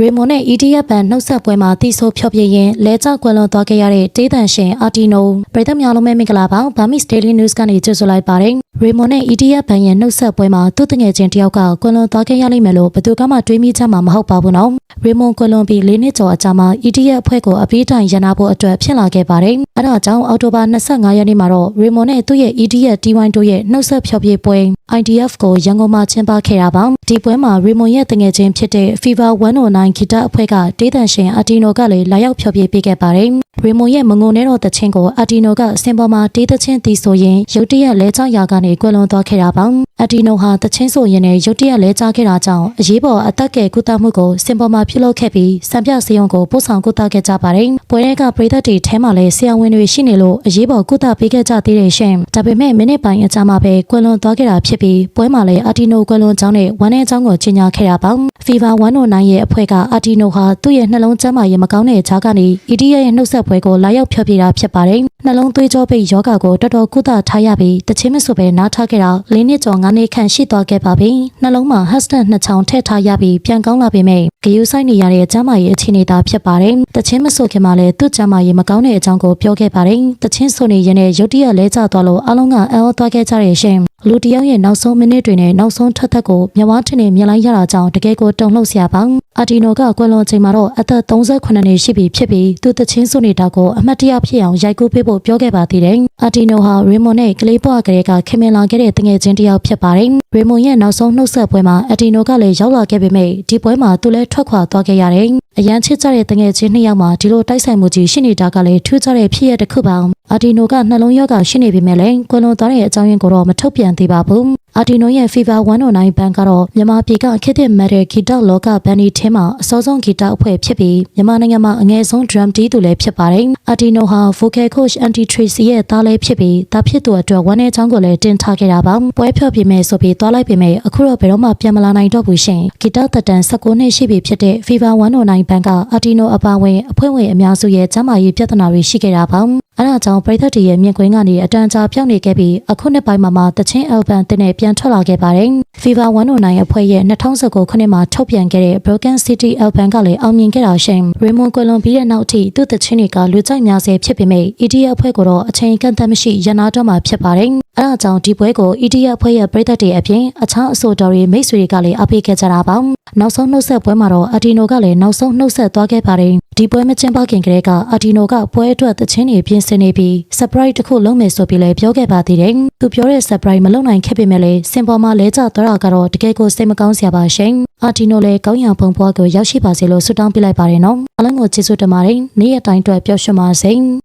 ရေမွန်နဲ့ EDF ဘန်နှုတ်ဆက်ပွဲမှာတီဆိုဖျော်ပြရင်လဲကျကွယ်လွန်သွားခဲ့ရတဲ့တေးတန်ရှင်အာတီနိုပြည်သက်များလုံးပဲမင်္ဂလာပါဘာမစ် Daily News ကနေကြိုဆိုလိုက်ပါတယ်ရေမွန်နဲ့ EDF ဘန်ရဲ့နှုတ်ဆက်ပွဲမှာသူ့တငယ်ချင်းတယောက်ကကွယ်လွန်သွားခဲ့ရလိမ့်မယ်လို့ဘယ်သူကမှတွေးမိချမှာမဟုတ်ပါဘူးနော်ရေမွန်ကွယ်လွန်ပြီး၄နှစ်ကျော်အကြာမှာ EDF အဖွဲ့ကိုအပြေးတိုင်ရန်နာဖို့အတွက်ဖြစ်လာခဲ့ပါတယ်အဲဒါကြောင့်အောက်တိုဘာ25ရက်နေ့မှာတော့ရေမွန်နဲ့သူ့ရဲ့ EDF T1 တို့ရဲ့နှုတ်ဆက်ဖျော်ပြပွဲ IDF ကိုရန်ကုန်မှာကျင်းပခဲ့တာပါဒီပွဲမှာရေမွန်ရဲ့တငယ်ချင်းဖြစ်တဲ့ Fever 109ဂီတအဖွဲ့ကဒေသန်ရှင်အာတီနိုကလည်းလာရောက်ဖျော်ဖြေပေးခဲ့ပါတယ်ရေမွန်ရဲ့မငုံနဲ့တော့တချင်းကိုအာတီနိုကစင်ပေါ်မှာတေးသချင်းတီးဆိုရင်ရုတ်တရက်လဲကျရာကနေကွယ်လွန်သွားခဲ့တာပါအာတီနိုဟာတချင်းဆိုရင်လည်းရုတ်တရက်လဲကျခဲ့တာကြောင့်အရေးပေါ်အသက်ကယ်ကုသမှုကိုစင်ပေါ်မှာပြုလုပ်ခဲ့ပြီးစံပြစေယုံကိုပို့ဆောင်ကုသခဲ့ကြပါတယ်ပွဲရဲကပရိသတ်တွေထဲမှာလည်းဆရာဝန်တွေရှိနေလို့အရေးပေါ်ကုသပေးခဲ့ကြသေးတယ်ရှင်ဒါပေမဲ့မိနစ်ပိုင်းအကြာမှာပဲကွယ်လွန်သွားခဲ့တာဖြစ်ပြီးပွဲမှာလည်းအာတီနိုကွယ်လွန်ကြောင်းနဲ့ဝမ်းနည်းကြောင်းကိုကြီးညာခဲ့တာပါ Fever 109ရဲ့အဖွဲ့ကအာတီနိုဟာသူ့ရဲ့နှလုံးကျန်းမာရေးမကောင်းတဲ့ကြားကနေ EDA ရဲ့နှုတ်ဆက်ပွဲကိုလာရောက်ဖျော်ဖြေတာဖြစ်ပါတယ်နှလုံးသွေးကြောပိတ်ယောဂါကိုတော်တော်ကုသထားရပြီးတချင်းမဆိုပဲနားထားခဲ့တာ၄နှစ်ကျော်၅နှစ်ခန့်ရှိသွားခဲ့ပါပြီနှလုံးမှာ hashtag နှစ်ချောင်းထည့်ထားရပြီးပြန်ကောင်းလာပေမဲ့ ဂယုဆိုင်နေရတဲ့ကျန်းမာရေးအခြေအနေသာဖြစ်ပါတယ်တချင်းမဆိုခင်မှာလည်းသူ့ကျန်းမာရေးမကောင်းတဲ့အကြောင်းကိုပြောခဲ့ပါတယ်တချင်းဆိုနေရင်လည်းရုတ်တရက်လဲကျသွားလို့အားလုံးကအံ့ဩသွားခဲ့ကြတဲ့ရှင်လူတယောက်ရဲ့နောက်ဆုံးမိနစ်တွေနဲ့နောက်ဆုံးထပ်သက်ကိုမြမထင်နေမြင်လိုက်ရတာကြောင့်တကယ်ကိုတုန်လှုပ်စရာပါအာတီနိုကကွယ်လွန်ချိန်မှာတော့အသက်38နှစ်ရှိပြီဖြစ်ပြီးသူတချင်းစုနေတာကိုအမတ်တရဖြစ်အောင်ရိုက်ကူးပေးဖို့ပြောခဲ့ပါသေးတယ်အာတီနိုဟာရေမွန်နဲ့ကလေးဘွားကလေးကခင်မင်လာခဲ့တဲ့တငယ်ချင်းတစ်ယောက်ဖြစ်ပါတယ်ရေမွန်ရဲ့နောက်ဆုံးနှုတ်ဆက်ပွဲမှာအာတီနိုကလည်းရောက်လာခဲ့ပေမဲ့ဒီပွဲမှာသူလည်းထွက်ခွာသွားခဲ့ရတယ်အရန်ချစ်ကြတဲ့တငယ်ချင်းနှစ်ယောက်မှာဒီလိုတိုက်ဆိုင်မှုကြီးရှိနေတာကလည်းထူးခြားတဲ့ဖြစ်ရတစ်ခုပါ အာတီနိုကနှလုံးရောဂါရှိနေပေမဲ့လည်းကွယ်လွန်သွားတဲ့အကြောင်းရင်းကိုတော့မထုတ်ပြန်သေးပါဘူးအာတီနိုရဲ့ Fever 109ဘန်ကတော့မြန်မာပြည်ကခေတ်သစ်မက်တဲ့ဂီတလောကဘန်ဒီထဲမှာအစောဆုံးဂီတအဖွဲ့ဖြစ်ပြီးမြန်မာနိုင်ငံမှာအငယ်ဆုံး drum တီးသူလည်းဖြစ်ပါတယ်။အာတီနိုဟာ vocal coach Anti Tracy ရဲ့သားလည်းဖြစ်ပြီးဒါဖြစ်သူအတွက်ဝမ်းနည်းချောင်းကိုလည်းတင်ထားခဲ့တာပါ။ပွဲဖြောပြမယ်ဆိုပြီးသွားလိုက်ပေမဲ့အခုတော့ဘယ်တော့မှပြန်မလာနိုင်တော့ဘူးရှင်။ဂီတသက်တမ်း16နှစ်ရှိပြီဖြစ်တဲ့ Fever 109ဘန်ကအာတီနိုအပါအဝင်အဖွဲ့ဝင်အများစုရဲ့ကျန်းမာရေးပြဿနာတွေရှိခဲ့တာပါ။ အဲဒါကြောင့်ပရိသတ်တွေရဲ့မြင်ကွင်းကနေအတန်ကြာပြောင်းနေခဲ့ပြီးအခုနှစ်ပိုင်းမှာမှတချင်း album တင်နဲ့ပြန်ထွက်လာခဲ့ပါတယ်။ Fever 109အဖွဲ့ရဲ့2019ခုနှစ်မှာထုတ်ပြန်ခဲ့တဲ့ Broken City album ကလည်းအောင်မြင်ခဲ့တာရှင်။ Raymond ကွယ်လွန်ပြီးတဲ့နောက်ထိသူ့တချင်းတွေကလူကြိုက်များဆဲဖြစ်ပေမဲ့ EDF အဖွဲ့ကတော့အချိန်ကန့်သတ်မရှိရန်နာတော့မှာဖြစ်ပါတယ်။အဲဒါကြောင့်ဒီပွဲကို EDF အဖွဲ့ရဲ့ပရိသတ်တွေအပြင်အခြားအဆိုတော်တွေမိတ်ဆွေတွေကလည်းအပိခဲ့ကြတာပါ။နောက်ဆုံးနှုတ်ဆက်ပွဲမှာတော့ Adino ကလည်းနောက်ဆုံးနှုတ်ဆက်သွားခဲ့ပါတယ်။ ဒီပွဲမကျင်းပခင်ကတည်းက Adino ကပွဲအတွက်တချင်းတွေပြင်ဆင်နေပြီး surprise တစ်ခုလုပ်မယ်ဆိုပြီးလည်းပြောခဲ့ပါသေးတယ်။သူပြောတဲ့ surprise မလုပ်နိုင်ခဲ့ပေမဲ့လည်းစင်ပေါ်မှာလဲကျသွားတာကတော့တကယ်ကိုစိတ်မကောင်းစရာပါရှင်။ Adino လည်းကောင်းရံပုံပွားကိုရောက်ရှိပါစေလို့ဆုတောင်းပေးလိုက်ပါတယ်နော်။အားလုံးကိုကျေးဇူးတင်ပါတယ်။နေ့ရက်တိုင်းအတွက်ပျော်ရွှင်ပါစေ။